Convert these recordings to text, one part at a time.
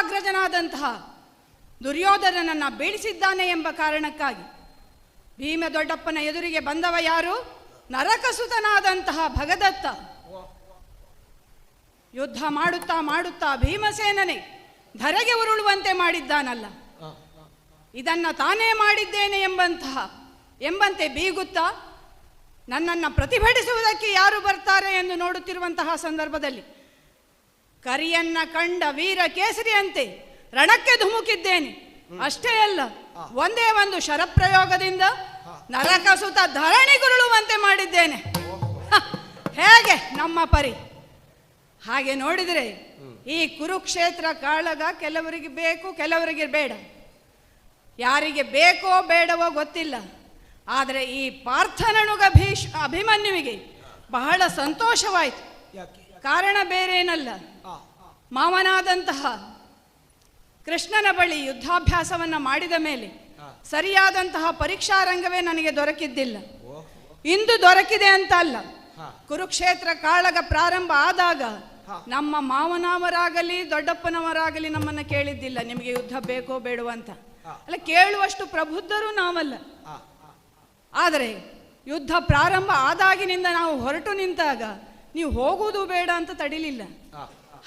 ಕೌರವಾಗ್ರಜನಾದಂತಹ ದುರ್ಯೋಧನನನ್ನ ಬೀಳಿಸಿದ್ದಾನೆ ಎಂಬ ಕಾರಣಕ್ಕಾಗಿ ಭೀಮ ದೊಡ್ಡಪ್ಪನ ಎದುರಿಗೆ ಬಂದವ ಯಾರು? ನರಕಸುತನಾದಂತಹ ಭಗದತ್ತ. ಯುದ್ಧ ಮಾಡುತ್ತಾ ಮಾಡುತ್ತಾ ಭೀಮಸೇನನೆ ಧರೆಗೆ ಉರುಳುವಂತೆ ಮಾಡಿದ್ದಾನಲ್ಲ. ಇದನ್ನ ತಾನೇ ಮಾಡಿದ್ದೇನೆ ಎಂಬಂತಹ, ಎಂಬಂತೆ ಬೀಗುತ್ತಾ ನನ್ನನ್ನು ಪ್ರತಿಭಟಿಸುವುದಕ್ಕೆ ಯಾರು ಬರ್ತಾರೆ ಎಂದು ನೋಡುತ್ತಿರುವಂತಹ ಸಂದರ್ಭದಲ್ಲಿ ಕರಿಯನ್ನ ಕಂಡ ವೀರ ಕೇಸರಿಯಂತೆ ರಣಕ್ಕೆ ಧುಮುಕಿದ್ದೇನೆ. ಅಷ್ಟೇ ಅಲ್ಲ ಒಂದೇ ಒಂದು ಶರಪ್ರಯೋಗದಿಂದ ನರಕಸುತ ಧರಣಿಗುರುಳುವಂತೆ ಮಾಡಿದ್ದೇನೆ. ಹೇಗೆ ನಮ್ಮ ಪರಿ? ಹಾಗೆ ನೋಡಿದರೆ ಈ ಕುರುಕ್ಷೇತ್ರ ಕಾಳಗ ಕೆಲವರಿಗೆ ಬೇಕು ಕೆಲವರಿಗೆ ಬೇಡ. ಯಾರಿಗೆ ಬೇಕೋ ಬೇಡವೋ ಗೊತ್ತಿಲ್ಲ. ಆದರೆ ಈ ಪಾರ್ಥನನುಗ ಭೀಷ್ ಅಭಿಮನ್ಯುವಿಗೆ ಬಹಳ ಸಂತೋಷವಾಯಿತು. ಯಾಕೆ? ಕಾರಣ ಬೇರೇನಲ್ಲ. ಮಾವನಾದಂತಹ ಕೃಷ್ಣನ ಬಳಿ ಯುದ್ಧಾಭ್ಯಾಸವನ್ನ ಮಾಡಿದ ಮೇಲೆ ಸರಿಯಾದಂತಹ ಪರೀಕ್ಷಾ ರಂಗವೇ ನನಗೆ ದೊರಕಿದ್ದಿಲ್ಲ. ಇಂದು ದೊರಕಿದೆ ಅಂತ ಅಲ್ಲ. ಕುರುಕ್ಷೇತ್ರ ಕಾಳಗ ಪ್ರಾರಂಭ ಆದಾಗ ನಮ್ಮ ಮಾವನವರಾಗಲಿ ದೊಡ್ಡಪ್ಪನವರಾಗಲಿ ನಮ್ಮನ್ನ ಕೇಳಿದ್ದಿಲ್ಲ. ನಿಮಗೆ ಯುದ್ಧ ಬೇಕೋ ಬೇಡವೋ ಅಂತ. ಅಲ್ಲ ಕೇಳುವಷ್ಟು ಪ್ರಬುದ್ಧರು ನಾವಲ್ಲ. ಆದರೆ ಯುದ್ಧ ಪ್ರಾರಂಭ ಆದಾಗಿನಿಂದ ನಾವು ಹೊರಟು ನಿಂತಾಗ ನೀವು ಹೋಗುವುದು ಬೇಡ ಅಂತ ತಡಿಲಿಲ್ಲ.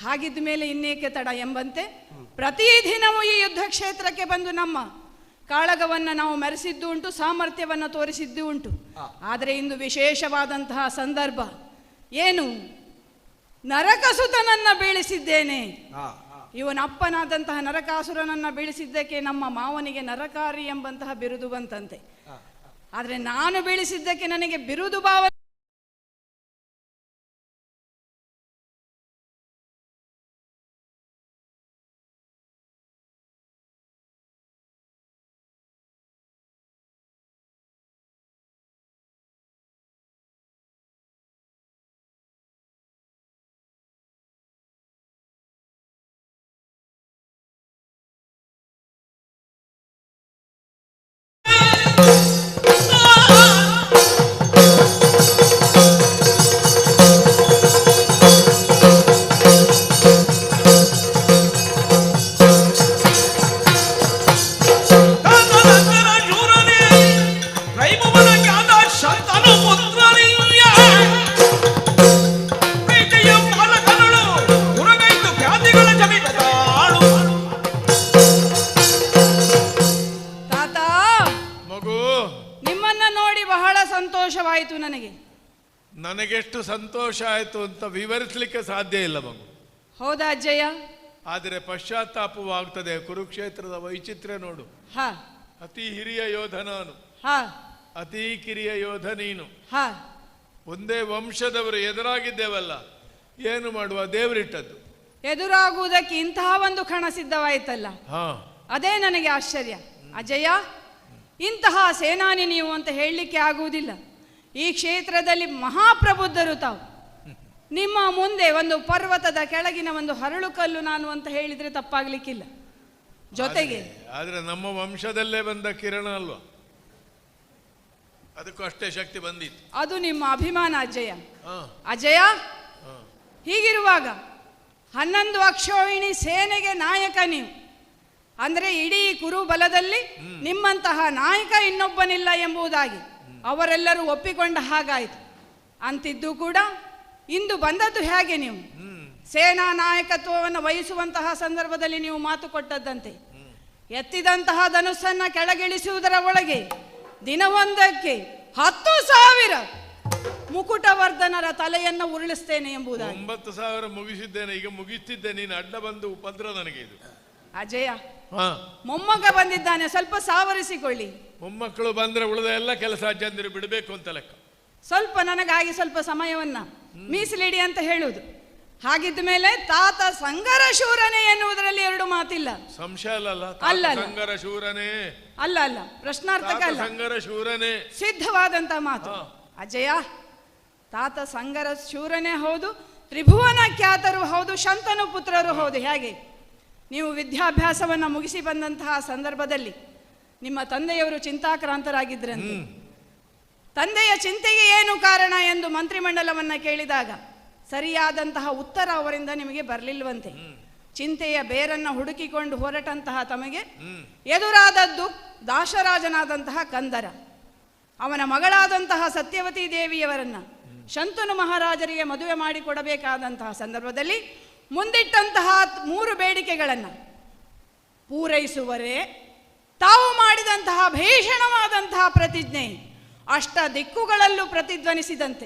ಹಾಗಿದ್ದ ಮೇಲೆ ಇನ್ನೇಕೆ ತಡ ಎಂಬಂತೆ ಪ್ರತಿದಿನವೂ ಈ ಯುದ್ಧ ಕ್ಷೇತ್ರಕ್ಕೆ ಬಂದು ನಮ್ಮ ಕಾಳಗವನ್ನು ನಾವು ಮೆರೆಸಿದ್ದು ಉಂಟು ಸಾಮರ್ಥ್ಯವನ್ನು ತೋರಿಸಿದ್ದು ಉಂಟು. ಆದರೆ ಇಂದು ವಿಶೇಷವಾದಂತಹ ಸಂದರ್ಭ. ಏನು? ನರಕಸುತನನ್ನ ಬೀಳಿಸಿದ್ದೇನೆ. ಇವನಪ್ಪನಾದಂತಹ ನರಕಾಸುರನನ್ನ ಬೀಳಿಸಿದ್ದಕ್ಕೆ ನಮ್ಮ ಮಾವನಿಗೆ ನರಕಾರಿ ಎಂಬಂತಹ ಬಿರುದು ಬಂತಂತೆ. ಆದರೆ ನಾನು ಬೀಳಿಸಿದ್ದಕ್ಕೆ ನನಗೆ ಬಿರುದು ಭಾವ ನನಗೆಷ್ಟು ಸಂತೋಷ ಆಯಿತು ಅಂತ ವಿವರಿಸಲಿಕ್ಕೆ ಸಾಧ್ಯ ಇಲ್ಲ ಮಗು. ಹೌದಾ ಅಜ್ಜಯ್ಯ? ಆದರೆ ಪಶ್ಚಾತ್ತಾಪವಾಗ್ತದೆ. ಕುರುಕ್ಷೇತ್ರದ ವೈಚಿತ್ರ್ಯ ನೋಡು. ಹಾ. ಅತಿ ಹಿರಿಯ ಯೋಧ ನಾನು. ಹಾ. ಅತಿ ಕಿರಿಯ ಯೋಧ ನೀನು. ಹಾ. ಒಂದೇ ವಂಶದವರು ಎದುರಾಗಿದ್ದೇವಲ್ಲ. ಏನು ಮಾಡುವ? ದೇವರಿಟ್ಟದ್ದು. ಎದುರಾಗುವುದಕ್ಕೆ ಇಂತಹ ಒಂದು ಕಣ ಸಿದ್ಧವಾಯ್ತಲ್ಲ. ಹಾ. ಅದೇ ನನಗೆ ಆಶ್ಚರ್ಯ. ಅಜಯ ಇಂತಹ ಸೇನಾನಿ ನೀವು ಅಂತ ಹೇಳಲಿಕ್ಕೆ ಆಗುವುದಿಲ್ಲ. ಈ ಕ್ಷೇತ್ರದಲ್ಲಿ ಮಹಾಪ್ರಬುದ್ಧರು ತಾವು. ನಿಮ್ಮ ಮುಂದೆ ಒಂದು ಪರ್ವತದ ಕೆಳಗಿನ ಒಂದು ಹರಳು ಕಲ್ಲು ನಾನು ಅಂತ ಹೇಳಿದ್ರೆ ತಪ್ಪಾಗ್ಲಿಕ್ಕಿಲ್ಲ. ಜೊತೆಗೆ ಆದರೆ ನಮ್ಮ ವಂಶದಲ್ಲೇ ಬಂದ ಕಿರಣ ಅಲ್ವಾ? ಅದಕ್ಕೂ ಅಷ್ಟೇ ಶಕ್ತಿ ಬಂದಿತ್ತು. ಅದು ನಿಮ್ಮ ಅಭಿಮಾನ ಅಜಯ. ಅಜಯ? ಹೀಗಿರುವಾಗ ಹನ್ನೊಂದು ಅಕ್ಷೋಹಿಣಿ ಸೇನೆಗೆ ನಾಯಕ ನೀವು. ಅಂದ್ರೆ ಇಡೀ ಕುರುಬಲದಲ್ಲಿ ನಿಮ್ಮಂತಹ ನಾಯಕ ಇನ್ನೊಬ್ಬನಿಲ್ಲ ಎಂಬುದಾಗಿ. ಅವರೆಲ್ಲರೂ ಒಪ್ಪಿಕೊಂಡ ಹಾಗಾಯಿತು. ಅಂತಿದ್ದು ಕೂಡ ಇಂದು ಬಂದದ್ದು ಹೇಗೆ ನೀವು? ಸೇನಾ ನಾಯಕತ್ವವನ್ನು ವಹಿಸುವಂತಹ ಸಂದರ್ಭದಲ್ಲಿ ನೀವು ಮಾತು ಕೊಟ್ಟದ್ದಂತೆ. ಎತ್ತಿದಂತಹ ಧನುಸ್ಸನ್ನ ಕೆಳಗಿಳಿಸುವುದರ ಒಳಗೆ ದಿನವೊಂದಕ್ಕೆ ಹತ್ತು ಸಾವಿರ ಮುಕುಟವರ್ಧನರ ತಲೆಯನ್ನು ಉರುಳಿಸ್ತೇನೆ ಎಂಬುದಾಗಿ. ಒಂಬತ್ತು ಸಾವಿರ ಮುಗಿಸಿದ್ದೇನೆ ಈಗ ಮುಗಿಸ್ತಿದ್ದೆ ನೀನು ಅಡ್ಡ ಬಂದು ಉಪದ್ರ ನನಗೆ ಇದು. ಅಜಯ. ಮೊಮ್ಮಗ ಬಂದಿದ್ದಾನೆ ಸ್ವಲ್ಪ ಸಾವರಿಸಿಕೊಳ್ಳಿ. ಮೊಮ್ಮಕ್ಕಳು ಬಂದ್ರೆ ಉಳಿದ ಎಲ್ಲ ಕೆಲಸ ಅಜ್ಜಂದಿರು ಬಿಡಬೇಕು ಅಂತ ಲೆಕ್ಕ. ಸ್ವಲ್ಪ ನನಗಾಗಿ ಸ್ವಲ್ಪ ಸಮಯವನ್ನ ಮೀಸಲಿಡಿ ಅಂತ ಹೇಳುವುದು ಹಾಗಿದ್ದ ಮೇಲೆ ತಾತ ಸಂಗರ ಶೂರನೇ ಎನ್ನುವುದರಲ್ಲಿ ಎರಡು ಮಾತಿಲ್ಲ. ಸಂಶಯ ಅಲ್ಲ, ಅಲ್ಲ. ಸಂಗರ ಶೂರನೇ. ಅಲ್ಲ ಅಲ್ಲ ಪ್ರಶ್ನಾರ್ಥಕ ಅಲ್ಲ. ಸಂಗರ ಶೂರನೆ. ಸಿದ್ಧವಾದಂತ ಮಾತು. ಅಜಯ ತಾತ ಸಂಗರ ಶೂರನೇ ಹೌದು ತ್ರಿಭುವನ ಖ್ಯಾತರು ಹೌದು ಶಂತನು ಪುತ್ರರು ಹೌದು. ಹೇಗೆ? ನೀವು ವಿದ್ಯಾಭ್ಯಾಸವನ್ನ ಮುಗಿಸಿ ಬಂದಂತಹ ಸಂದರ್ಭದಲ್ಲಿ ನಿಮ್ಮ ತಂದೆಯವರು ಚಿಂತಾಕ್ರಾಂತರಾಗಿದ್ರಂತೆ. ತಂದೆಯ ಚಿಂತೆಗೆ ಏನು ಕಾರಣ ಎಂದು ಮಂತ್ರಿಮಂಡಲವನ್ನ ಕೇಳಿದಾಗ ಸರಿಯಾದಂತಹ ಉತ್ತರ ಅವರಿಂದ ನಿಮಗೆ ಬರಲಿಲ್ವಂತೆ. ಚಿಂತೆಯ ಬೇರನ್ನ ಹುಡುಕಿಕೊಂಡು ಹೊರಟಂತಹ ತಮಗೆ ಎದುರಾದದ್ದು ದಾಶರಾಜನಾದಂತಹ ಕಂದರ. ಅವನ ಮಗಳಾದಂತಹ ಸತ್ಯವತಿ ದೇವಿಯವರನ್ನ ಶಂತನು ಮಹಾರಾಜರಿಗೆ ಮದುವೆ ಮಾಡಿಕೊಡಬೇಕಾದಂತಹ ಸಂದರ್ಭದಲ್ಲಿ ಮುಂದಿಟ್ಟಂತಹ ಮೂರು ಬೇಡಿಕೆಗಳನ್ನು ಪೂರೈಸುವರೇ ತಾವು ಮಾಡಿದಂತಹ ಭೀಷಣವಾದಂತಹ ಪ್ರತಿಜ್ಞೆ ಅಷ್ಟ ದಿಕ್ಕುಗಳಲ್ಲೂ ಪ್ರತಿಧ್ವನಿಸಿದಂತೆ.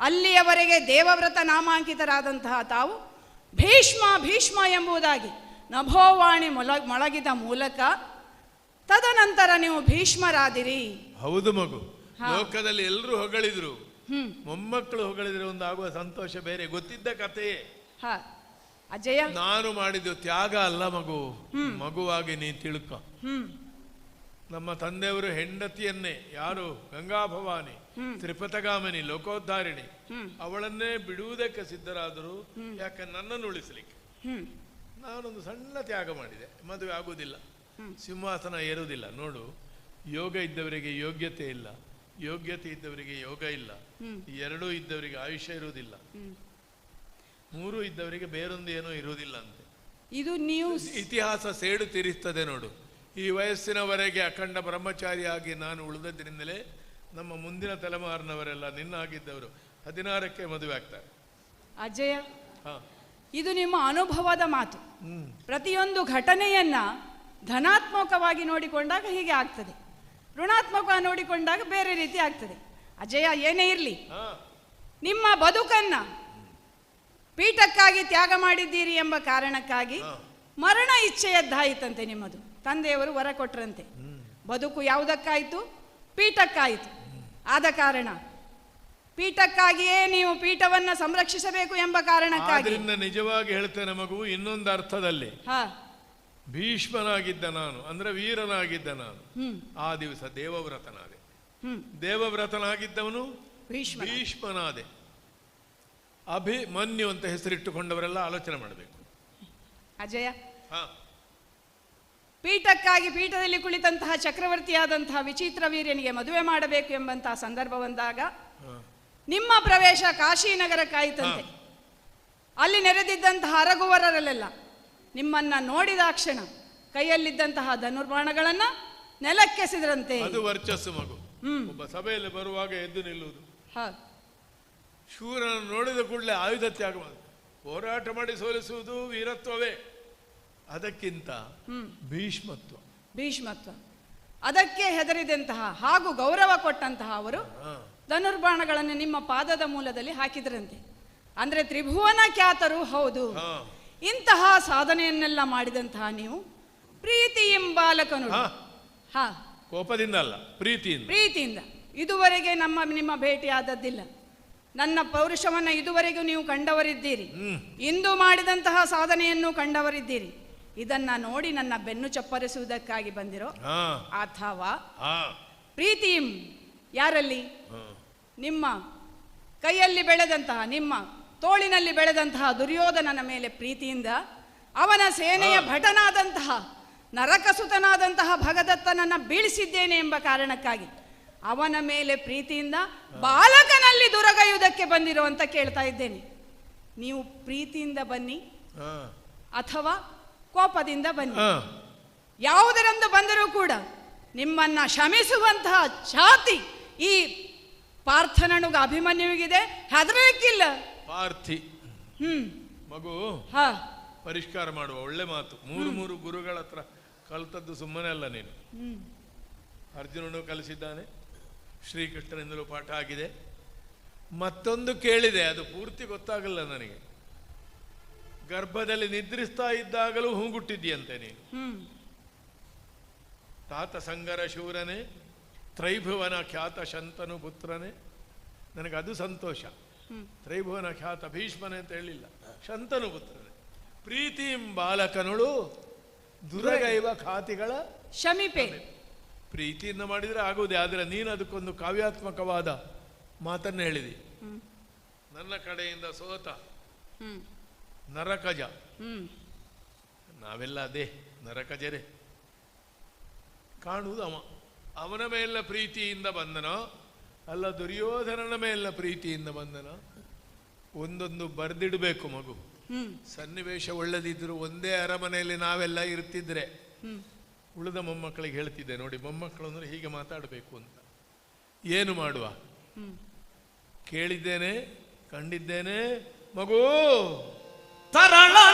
ಅಲ್ಲಿಯವರೆಗೆ ದೇವವ್ರತ ನಾಮಾಂಕಿತರಾದಂತಹ ತಾವು ಭೀಷ್ಮ ಭೀಷ್ಮ ಎಂಬುದಾಗಿ ನಭೋವಾಣಿ ಮೊಲ ಮೊಳಗಿದ ಮೂಲಕ ತದನಂತರ ನೀವು ಭೀಷ್ಮರಾದಿರಿ. ಹೌದು ಮಗು. ಲೋಕದಲ್ಲಿ ಎಲ್ಲರೂ ಹೊಗಳಿದ್ರು. ಮೊಮ್ಮಕ್ಕಳು ಹೊಗಳಿದ್ರೆ ಒಂದು ಆಗುವ ಸಂತೋಷ ಬೇರೆ ಗೊತ್ತಿದ್ದ ಕಥೆಯೇ. ಹ. ಅಜಯ. ನಾನು ಮಾಡಿದ್ದು ತ್ಯಾಗ ಅಲ್ಲ ಮಗು. ಮಗುವಾಗಿ ನೀ ತಿಳ್ಕೊ. ನಮ್ಮ ತಂದೆಯವರು ಹೆಂಡತಿಯನ್ನೇ ಯಾರು? ಗಂಗಾಭವಾನಿ ತ್ರಿಪಥಗಾಮಿನಿ ಲೋಕೋದ್ಧಾರಿಣಿ. ಅವಳನ್ನೇ ಬಿಡುವುದಕ್ಕೆ ಸಿದ್ಧರಾದರು ಯಾಕೆ ನನ್ನನ್ನು ಉಳಿಸಲಿಕ್ಕೆ? ನಾನೊಂದು ಸಣ್ಣ ತ್ಯಾಗ ಮಾಡಿದೆ. ಮದುವೆ ಆಗುವುದಿಲ್ಲ. ಸಿಂಹಾಸನ ಏರುವುದಿಲ್ಲ. ನೋಡು ಯೋಗ ಇದ್ದವರಿಗೆ ಯೋಗ್ಯತೆ ಇಲ್ಲ. ಯೋಗ್ಯತೆ ಇದ್ದವರಿಗೆ ಯೋಗ ಇಲ್ಲ. ಎರಡೂ ಇದ್ದವರಿಗೆ ಆಯುಷ್ಯ ಇರುವುದಿಲ್ಲ. ಮೂರು ಇದ್ದವರಿಗೆ ಬೇರೊಂದು ಏನೂ ಇರುವುದಿಲ್ಲ ಅಂತೆ. ಇದು ನೀವು ಇತಿಹಾಸ ಸೇಡು ತೀರಿಸ್ತದೆ ನೋಡು. ಈ ವಯಸ್ಸಿನವರೆಗೆ ಅಖಂಡ ಬ್ರಹ್ಮಚಾರಿಯಾಗಿ ನಾನು ಉಳಿದದ್ರಿಂದಲೇ ನಮ್ಮ ಮುಂದಿನ ತಲೆಮಾರಿನವರೆಲ್ಲ ನಿನ್ನಾಗಿದ್ದವರು. ಹದಿನಾರಕ್ಕೆ ಮದುವೆ ಆಗ್ತಾರೆ. ಅಜಯ ಇದು ನಿಮ್ಮ ಅನುಭವದ ಮಾತು. ಪ್ರತಿಯೊಂದು ಘಟನೆಯನ್ನ ಧನಾತ್ಮಕವಾಗಿ ನೋಡಿಕೊಂಡಾಗ ಹೀಗೆ ಆಗ್ತದೆ. ಋಣಾತ್ಮಕ ನೋಡಿಕೊಂಡಾಗ ಬೇರೆ ರೀತಿ ಆಗ್ತದೆ. ಅಜಯ ಏನೇ ಇರಲಿ. ನಿಮ್ಮ ಬದುಕನ್ನ ಪೀಠಕ್ಕಾಗಿ ತ್ಯಾಗ ಮಾಡಿದ್ದೀರಿ ಎಂಬ ಕಾರಣಕ್ಕಾಗಿ. ಮರಣ ಇಚ್ಛೆಯದ್ದಾಯಿತಂತೆ ನಿಮ್ಮದು. ತಂದೆಯವರು ವರ ಕೊಟ್ರಂತೆ. ಬದುಕು ಯಾವುದಕ್ಕಾಯಿತು? ಪೀಠಕ್ಕಾಯಿತು. ಆದ ಕಾರಣ ಪೀಠಕ್ಕಾಗಿಯೇ ನೀವು ಪೀಠವನ್ನ ಸಂರಕ್ಷಿಸಬೇಕು ಎಂಬ ಕಾರಣಕ್ಕಾಗಿ. ನಿಜವಾಗಿ ಹೇಳ್ತೇನೆ ಮಗು ಇನ್ನೊಂದು ಅರ್ಥದಲ್ಲಿ ಹಾ. ಭೀಷ್ಮನಾಗಿದ್ದ ನಾನು ಅಂದ್ರೆ ವೀರನಾಗಿದ್ದ ನಾನು ಆ ದಿವಸ ದೇವವ್ರತನಾದೆ. ದೇವವ್ರತನಾಗಿದ್ದವನು ಭೀಷ್ಮ ಭೀಷ್ಮನಾದೆ. ಅಭಿಮನ್ಯು ಅಂತ ಹೆಸರಿಟ್ಟುಕೊಂಡವರೆಲ್ಲ ಆಲೋಚನೆ ಮಾಡಬೇಕು. ಅಜಯ ಹಾ. ಪೀಠಕ್ಕಾಗಿ ಪೀಠದಲ್ಲಿ ಕುಳಿತಂತಹ ಚಕ್ರವರ್ತಿಯಾದಂತಹ ವಿಚಿತ್ರ ವೀರ್ಯನಿಗೆ ಮದುವೆ ಮಾಡಬೇಕು ಎಂಬಂತಹ ಸಂದರ್ಭ ಬಂದಾಗ ನಿಮ್ಮ ಪ್ರವೇಶ ಕಾಶಿನಗರಕ್ಕಾಯಿತಂತೆ. ಅಲ್ಲಿ ನೆರೆದಿದ್ದಂತಹ ಅರಗುವರರಲ್ಲೆಲ್ಲ ನಿಮ್ಮನ್ನ ನೋಡಿದಾಕ್ಷಣ ಕೈಯಲ್ಲಿದ್ದಂತಹ ಧನುರ್ಬಾಣಗಳನ್ನ ನೆಲಕ್ಕೆಸಿದ್ರಂತೆ. ಅದು ವರ್ಚಸ್ಸು ಮಗು. ಹ್ಮ್. ಒಬ್ಬ ಸಭೆಯಲ್ಲಿ ಬರುವಾಗ ಎದ್ದು ನಿಲ್ಲುವುದು. ಶೂರನ್ನು ನೋಡಿದ ಕೂಡಲೇ ಆಯುಧ ತ್ಯಾಗ ಹೋರಾಟ ಮಾಡಿ ಸೋಲಿಸುವುದು ವೀರತ್ವವೇ. ಅದಕ್ಕಿಂತ ಭೀಷ್ಮತ್ವ. ಭೀಷ್ಮತ್ವ. ಅದಕ್ಕೆ ಹೆದರಿದಂತಹ ಹಾಗೂ ಗೌರವ ಕೊಟ್ಟಂತಹ ಅವರು ಧನುರ್ಬಾಣಗಳನ್ನು ನಿಮ್ಮ ಪಾದದ ಮೂಲದಲ್ಲಿ ಹಾಕಿದ್ರಂತೆ. ಅಂದ್ರೆ ತ್ರಿಭುವನ ಖ್ಯಾತರು ಹೌದು. ಇಂತಹ ಸಾಧನೆಯನ್ನೆಲ್ಲ ಮಾಡಿದಂತಹ ನೀವು ಪ್ರೀತಿ ಎಂಬಾಲಕನು ಹಾ. ಕೋಪದಿಂದ ಅಲ್ಲ ಪ್ರೀತಿಯಿಂದ. ಪ್ರೀತಿಯಿಂದ. ಇದುವರೆಗೆ ನಮ್ಮ ನಿಮ್ಮ ಭೇಟಿ ಆದದ್ದಿಲ್ಲ ನನ್ನ ಪೌರುಷವನ್ನ ಇದುವರೆಗೂ ನೀವು ಕಂಡವರಿದ್ದೀರಿ. ಇಂದು ಮಾಡಿದಂತಹ ಸಾಧನೆಯನ್ನು ಕಂಡವರಿದ್ದೀರಿ. ಇದನ್ನ ನೋಡಿ ನನ್ನ ಬೆನ್ನು ಚಪ್ಪರಿಸುವುದಕ್ಕಾಗಿ ಬಂದಿರೋ ಅಥವಾ ಪ್ರೀತಿ ಯಾರಲ್ಲಿ? ನಿಮ್ಮ ಕೈಯಲ್ಲಿ ಬೆಳೆದಂತಹ ನಿಮ್ಮ ತೋಳಿನಲ್ಲಿ ಬೆಳೆದಂತಹ ದುರ್ಯೋಧನನ ಮೇಲೆ ಪ್ರೀತಿಯಿಂದ ಅವನ ಸೇನೆಯ. ಭಟನಾದಂತಹ ನರಕಸುತನಾದಂತಹ ಭಗದತ್ತನನ್ನ ಬೀಳಿಸಿದ್ದೇನೆ ಎಂಬ ಕಾರಣಕ್ಕಾಗಿ ಅವನ ಮೇಲೆ ಪ್ರೀತಿಯಿಂದ ಬಾಲಕನಲ್ಲಿ ದುರಗಯುವುದಕ್ಕೆ ಬಂದಿರೋ ಅಂತ ಕೇಳ್ತಾ ಇದ್ದೇನೆ. ನೀವು ಪ್ರೀತಿಯಿಂದ ಬನ್ನಿ. ಅಥವಾ ಕೋಪದಿಂದ ಬನ್ನಿ. ಯಾವುದರಂದು ಬಂದರೂ ಕೂಡ ನಿಮ್ಮನ್ನ ಶಮಿಸುವಂತಹ ಛಾತಿ ಈ ಪಾರ್ಥನನುಗ ಅಭಿಮನ್ಯುವಿಗಿದೆ ಹೆದರಲಿಕ್ಕಿಲ್ಲ. ಪಾರ್ಥಿ. ಹ್ಮ್. ಮಗು ಹಾ. ಪರಿಷ್ಕಾರ ಮಾಡುವ ಒಳ್ಳೆ ಮಾತು. ಮೂರು ಮೂರು ಗುರುಗಳ ಹತ್ರ ಕಲ್ತದ್ದು ಸುಮ್ಮನೆ ಅಲ್ಲ ನೀನು. ಅರ್ಜುನನು ಕಲಿಸಿದ್ದಾನೆ. ಶ್ರೀಕೃಷ್ಣನಿಂದಲೂ ಪಾಠ ಆಗಿದೆ. ಮತ್ತೊಂದು ಕೇಳಿದೆ ಅದು ಪೂರ್ತಿ ಗೊತ್ತಾಗಲ್ಲ ನನಗೆ. ಗರ್ಭದಲ್ಲಿ ನಿದ್ರಿಸ್ತಾ ಇದ್ದಾಗಲೂ ಹೂಗುಟ್ಟಿದ್ದೀಯಂತೆ ನೀನು. ಹ್ಮ್. ತಾತ ಸಂಗರ ಶೂರನೇ ತ್ರೈಭುವನ ಖ್ಯಾತ ಶಂತನು ಪುತ್ರನೇ. ನನಗೆ ಅದು ಸಂತೋಷ. ತ್ರೈಭುವನ ಖ್ಯಾತ ಭೀಷ್ಮನೇ ಅಂತ ಹೇಳಿಲ್ಲ. ಶಂತನು ಪುತ್ರನೇ. ಪ್ರೀತಿಂ ಬಾಲಕನುಳು ದುರಗೈವ ಖಾತಿಗಳ ಶಮಿಪೆ. ಪ್ರೀತಿಯಿಂದ ಮಾಡಿದರೆ ಆಗುವುದೇ ಆದರೆ ನೀನು ಅದಕ್ಕೊಂದು ಕಾವ್ಯಾತ್ಮಕವಾದ ಮಾತನ್ನು ಹೇಳಿದಿ. ನನ್ನ ಕಡೆಯಿಂದ ಸೋತ. ನರಕಜ. ನಾವೆಲ್ಲ ಅದೇ ನರಕಜರೇ. ಕಾಣುವುದು ಅವ. ಅವನ ಮೇಲೆ ಪ್ರೀತಿಯಿಂದ ಬಂದನೋ ಅಲ್ಲ ದುರ್ಯೋಧನನ ಮೇಲ ಪ್ರೀತಿಯಿಂದ ಬಂದನೋ ಒಂದೊಂದು ಬರೆದಿಡಬೇಕು ಮಗು. ಸನ್ನಿವೇಶ ಒಳ್ಳೆದಿದ್ರು ಒಂದೇ ಅರಮನೆಯಲ್ಲಿ ನಾವೆಲ್ಲ ಇರ್ತಿದ್ರೆ. ಉಳಿದ ಮೊಮ್ಮಕ್ಕಳಿಗೆ ಹೇಳ್ತಿದ್ದೆ ನೋಡಿ ಮೊಮ್ಮಕ್ಕಳು ಅಂದ್ರೆ ಹೀಗೆ ಮಾತಾಡಬೇಕು ಅಂತ. ಏನು ಮಾಡುವ? ಕೇಳಿದ್ದೇನೆ ಕಂಡಿದ್ದೇನೆ ಮಗು! ತರಳನಾದರು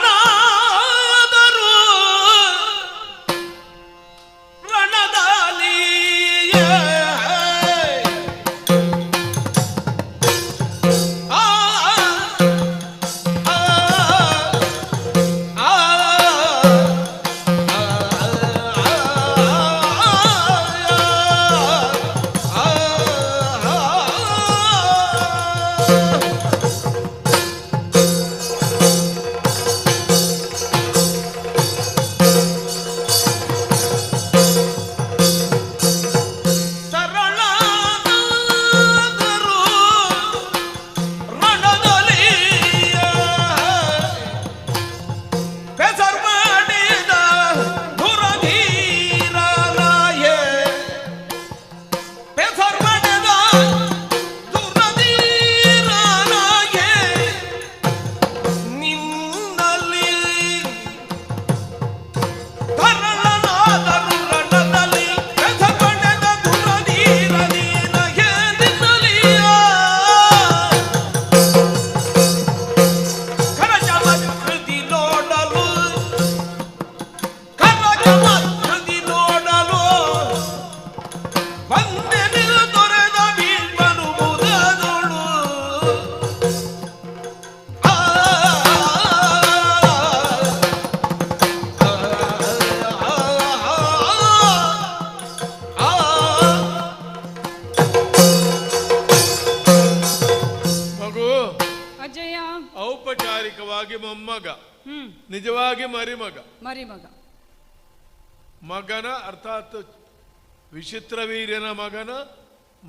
ವಿಚಿತ್ರ ವೀರ್ಯನ ಮಗನ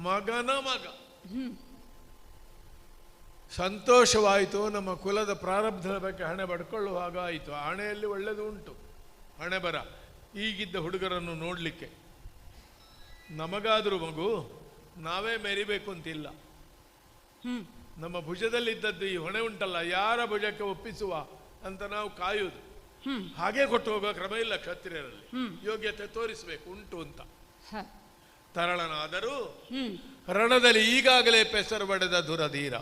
ಮಗನ ಮಗ. ಸಂತೋಷವಾಯಿತು, ನಮ್ಮ ಕುಲದ ಪ್ರಾರಬ್ಧದ ಬಗ್ಗೆ ಹಣೆ ಪಡ್ಕೊಳ್ಳುವಾಗ ಆಯಿತು ಹಣೆಯಲ್ಲಿ ಒಳ್ಳೆಯದು ಉಂಟು. ಹಣೆ ಬರ. ಈಗಿದ್ದ ಹುಡುಗರನ್ನು ನೋಡಲಿಕ್ಕೆ. ನಮಗಾದರೂ ಮಗು, ನಾವೇ ಮೆರಿಬೇಕು ಅಂತಿಲ್ಲ. ನಮ್ಮ ಭುಜದಲ್ಲಿದ್ದದ್ದು ಈ ಹೊಣೆ ಉಂಟಲ್ಲ, ಯಾರ ಭುಜಕ್ಕೆ ಒಪ್ಪಿಸುವ ಅಂತ ನಾವು ಕಾಯೋದು. ಹಾಗೆ ಕೊಟ್ಟು ಹೋಗುವ ಕ್ರಮ ಇಲ್ಲ ಕ್ಷತ್ರಿಯರಲ್ಲಿ. ಯೋಗ್ಯತೆ ತೋರಿಸಬೇಕು, ಉಂಟು ಅಂತ. ತರಳನಾದರೂ ರಣದಲ್ಲಿ ಈಗಾಗಲೇ ಪೆಸರು ಬಡೆದ ದುರಧೀರ.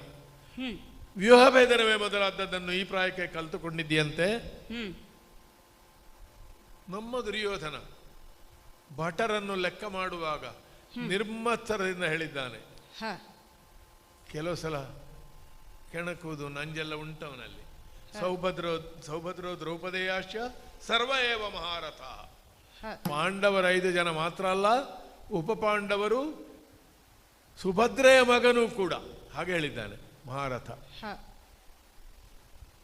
ವ್ಯೂಹ ಭೇದನವೇ ಮೊದಲಾದದ್ದನ್ನು ಈ ಪ್ರಾಯಕ್ಕೆ ಕಲಿತುಕೊಂಡಿದ್ದೀಯಂತೆ ಹ್ಮ್. ನಮ್ಮ ದುರ್ಯೋಧನ ಭಟರನ್ನು ಲೆಕ್ಕ ಮಾಡುವಾಗ ನಿರ್ಮತ್ಸರದಿಂದ ಹೇಳಿದ್ದಾನೆ. ಕೆಲವು ಸಲ ಕೆಣಕುವುದು ನಂಜೆಲ್ಲ ಉಂಟವನಲ್ಲಿ. ಸೌಭದ್ರೋ ಸೌಭದ್ರ ದ್ರೌಪದೇಯಾಶ್ಚ ಸರ್ವ ಏವ ಮಹಾರಥ. ಪಾಂಡವರ ಐದು ಜನ ಮಾತ್ರ ಅಲ್ಲ ಉಪಪಾಂಡವರು ಸುಭದ್ರೆಯ ಮಗನೂ ಕೂಡ. ಹಾಗೆ ಹೇಳಿದ್ದಾನೆ ಮಹಾರಥ.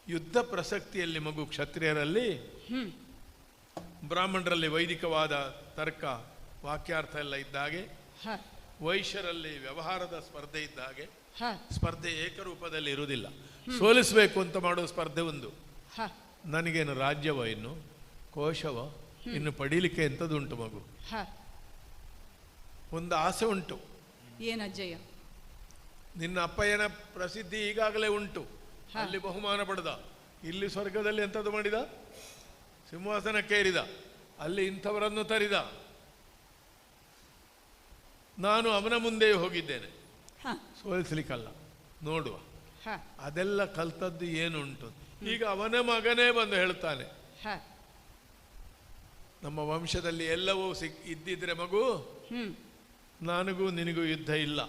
ಯುದ್ಧ ಪ್ರಸಕ್ತಿಯಲ್ಲಿ ಮಗು ಕ್ಷತ್ರಿಯರಲ್ಲಿ ಹ್ಮ್. ಬ್ರಾಹ್ಮಣರಲ್ಲಿ ವೈದಿಕವಾದ ತರ್ಕ ವಾಕ್ಯಾರ್ಥ ಎಲ್ಲ ಇದ್ದಾಗೆ ಹ. ವೈಶ್ಯರಲ್ಲಿ ವ್ಯವಹಾರದ ಸ್ಪರ್ಧೆ ಇದ್ದ ಹಾಗೆ ಹ. ಸ್ಪರ್ಧೆ ಏಕರೂಪದಲ್ಲಿ ಇರುವುದಿಲ್ಲ. ಸೋಲಿಸಬೇಕು ಅಂತ ಮಾಡೋ ಸ್ಪರ್ಧೆ ಒಂದು. ನನಗೇನು ರಾಜ್ಯವ ಇನ್ನು ಕೋಶವ? ಇನ್ನು ಪಡೀಲಿಕ್ಕೆ ಎಂಥದ್ದುಂಟು ಮಗು? ಒಂದು ಆಸೆ ಉಂಟು. ಏನಜ್ಜಯ್ಯ ನಿನ್ನ ಅಪ್ಪಯ್ಯನ ಪ್ರಸಿದ್ಧಿ ಈಗಾಗಲೇ ಉಂಟು. ಅಲ್ಲಿ ಬಹುಮಾನ ಪಡೆದ. ಇಲ್ಲಿ ಸ್ವರ್ಗದಲ್ಲಿ ಎಂಥದ್ದು ಮಾಡಿದ? ಸಿಂಹಾಸನಕ್ಕೇರಿದ. ಅಲ್ಲಿ ಇಂಥವರನ್ನು ತರಿದ. ನಾನು ಅವನ ಮುಂದೆ ಹೋಗಿದ್ದೇನೆ. ಸೋಲಿಸ್ಲಿಕ್ಕಲ್ಲ. ನೋಡುವ. ಅದೆಲ್ಲ ಕಲ್ತದ್ದು ಏನುಂಟು? ಈಗ ಅವನ ಮಗನೇ ಬಂದು ಹೇಳ್ತಾನೆ ನಮ್ಮ ವಂಶದಲ್ಲಿ ಎಲ್ಲವೂ ಸಿಕ್ ಇದ್ದಿದ್ರೆ ಮಗು ನನಗೂ ನಿನಗೂ ಯುದ್ಧ ಇಲ್ಲ.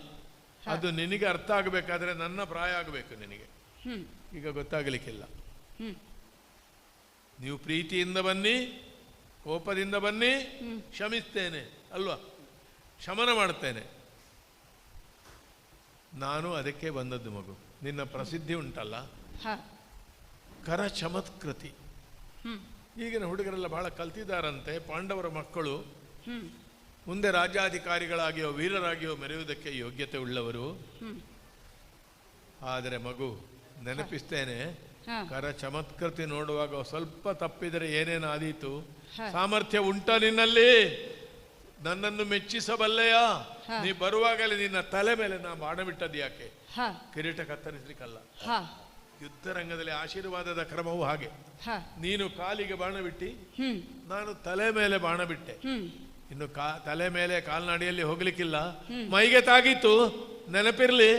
ಅದು ನಿನಗೆ ಅರ್ಥ ಆಗಬೇಕಾದ್ರೆ ನನ್ನ ಪ್ರಾಯ ಆಗಬೇಕು ನಿನಗೆ. ಹ್ಮ್. ಈಗ ಗೊತ್ತಾಗಲಿಕ್ಕಿಲ್ಲ. ನೀವು ಪ್ರೀತಿಯಿಂದ ಬನ್ನಿ ಕೋಪದಿಂದ ಬನ್ನಿ ಕ್ಷಮಿಸ್ತೇನೆ ಅಲ್ವಾ? ಶಮನ ಮಾಡ್ತೇನೆ. ನಾನು ಅದಕ್ಕೆ ಬಂದದ್ದು ಮಗು. ನಿನ್ನ ಪ್ರಸಿದ್ಧಿ ಉಂಟಲ್ಲ? ಕರ ಚಮತ್ಕೃತಿ ಈಗಿನ ಹುಡುಗರೆಲ್ಲ ಬಹಳ ಕಲ್ತಿದ್ದಾರಂತೆ. ಪಾಂಡವರ ಮಕ್ಕಳು ಮುಂದೆ ರಾಜ್ಯಾಧಿಕಾರಿಗಳಾಗಿಯೋ ವೀರರಾಗಿಯೋ ಮೆರೆಯುವುದಕ್ಕೆ ಯೋಗ್ಯತೆ ಉಳ್ಳವರು. ಆದರೆ ಮಗು ನೆನಪಿಸ್ತೇನೆ ಕರ ಚಮತ್ಕೃತಿ ನೋಡುವಾಗ ಸ್ವಲ್ಪ ತಪ್ಪಿದರೆ ಏನೇನು ಆದೀತು? ಸಾಮರ್ಥ್ಯ ಉಂಟ ನಿನ್ನಲ್ಲಿ? ನನ್ನನ್ನು ಮೆಚ್ಚಿಸಬಲ್ಲೆಯಾ? ನೀ ಬರುವಾಗಲೇ ನಿನ್ನ ತಲೆ ಮೇಲೆ ನಾ ಬಾಣ ಬಿಟ್ಟದ್ದು ಯಾಕೆ ಕಿರೀಟ ಕತ್ತರಿಸ್ಲಿಕ್ಕಲ್ಲ. ಹ ಯುದ್ಧ ರಂಗದಲ್ಲಿ ಆಶೀರ್ವಾದದ ಕ್ರಮವು ಹಾಗೆ. ಹ. ನೀನು ಕಾಲಿಗೆ ಬಾಣ ಬಿಟ್ಟಿ ನಾನು ತಲೆ ಮೇಲೆ ಬಾಣ ಬಿಟ್ಟೆ. ಇನ್ನು ಕಾ ತಲೆ ಮೇಲೆ ಕಾಲ್ನಡಿಯಲ್ಲಿ ಹೋಗ್ಲಿಕ್ಕಿಲ್ಲ. ಮೈಗೆ ತಾಗಿತ್ತು ನೆನಪಿರ್ಲಿ.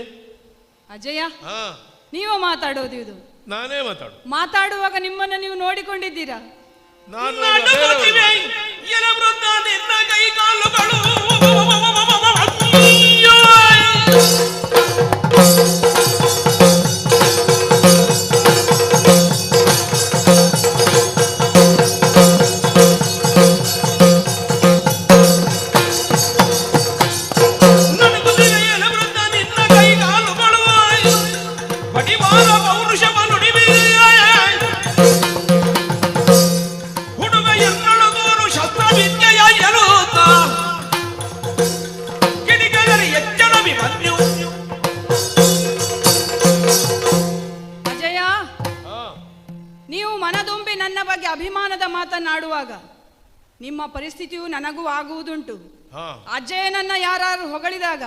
ಅಜಯ ಹಾ. ನೀವು ಮಾತಾಡೋದು ಇದು. ನಾನೇ ಮಾತಾಡು. ಮಾತಾಡುವಾಗ ನಿಮ್ಮನ್ನ ನೀವು ನೋಡಿಕೊಂಡಿದ್ದೀರಾ? ನಾನು ಬಗ್ಗೆ ಅಭಿಮಾನದ ಮಾತನಾಡುವಾಗ ನಿಮ್ಮ ಪರಿಸ್ಥಿತಿಯು ನನಗೂ ಆಗುವುದುಂಟು. ಅಜ್ಜಯ್ಯನನ್ನ ಯಾರು ಹೊಗಳಿದಾಗ